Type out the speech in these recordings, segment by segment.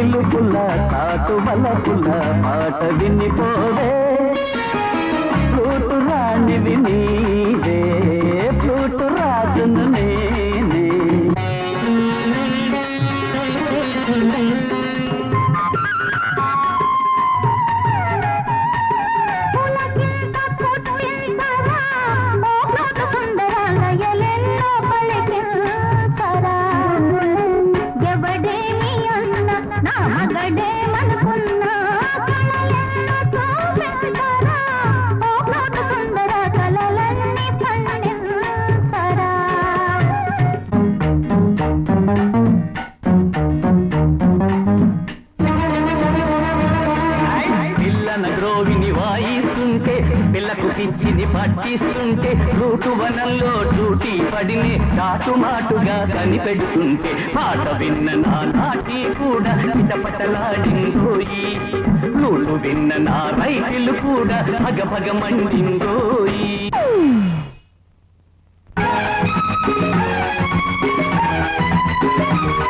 చిలుపుల తాటు బలపుల పాట వినిపోవే. రాణి విని రోవిని వాయిస్తుంటే పిల్లకు పిచ్చిని పట్టిస్తుంటే రూటు వనంలో డ్యూటీ పడినే చాటుమాటుగా కనిపెడుతుంటే పాట విన్న నా నాటి కూడా పిటపటలాడిందోయి లూటు విన్న నా రైతులు కూడా భగ Thank you.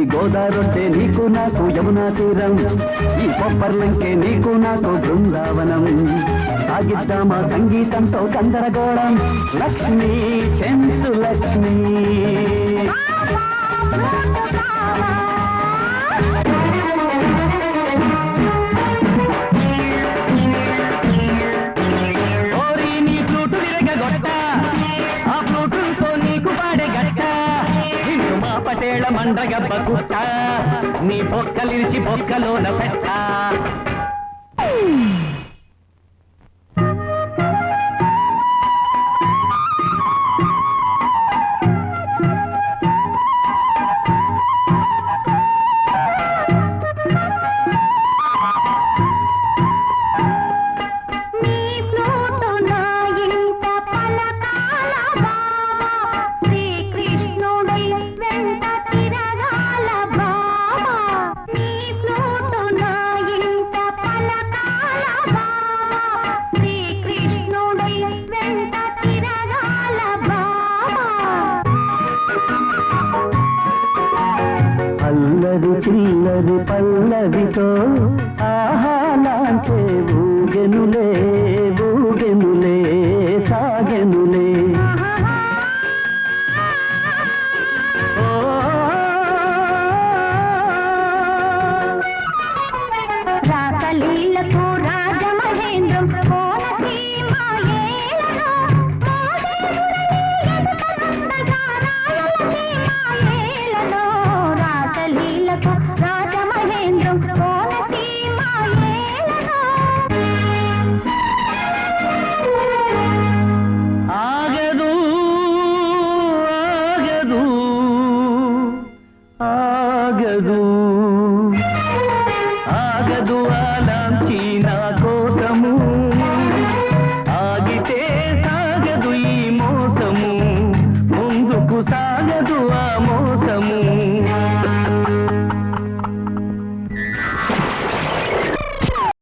ఈ గోదావరి నీకు నాకు యమునా తీరం. ఈ కొబ్బర్లంకే నీకు నాకు బృందావనం. సాగిద్దామా సంగీతంతో గందరగోళం. లక్ష్మి చెంచు లక్ష్మి. ఆ మా పటేళ మండగబ్బ కుట్ట నీ బొక్కలిరిచి బొక్కలోన పెట్ట. చిల్లరి పల్లవితో ఆహాలాంచే ఊగెనులే ఊగెనులే ఆగితే సాగదు ఈ మోసము. ముందుకు సాగదు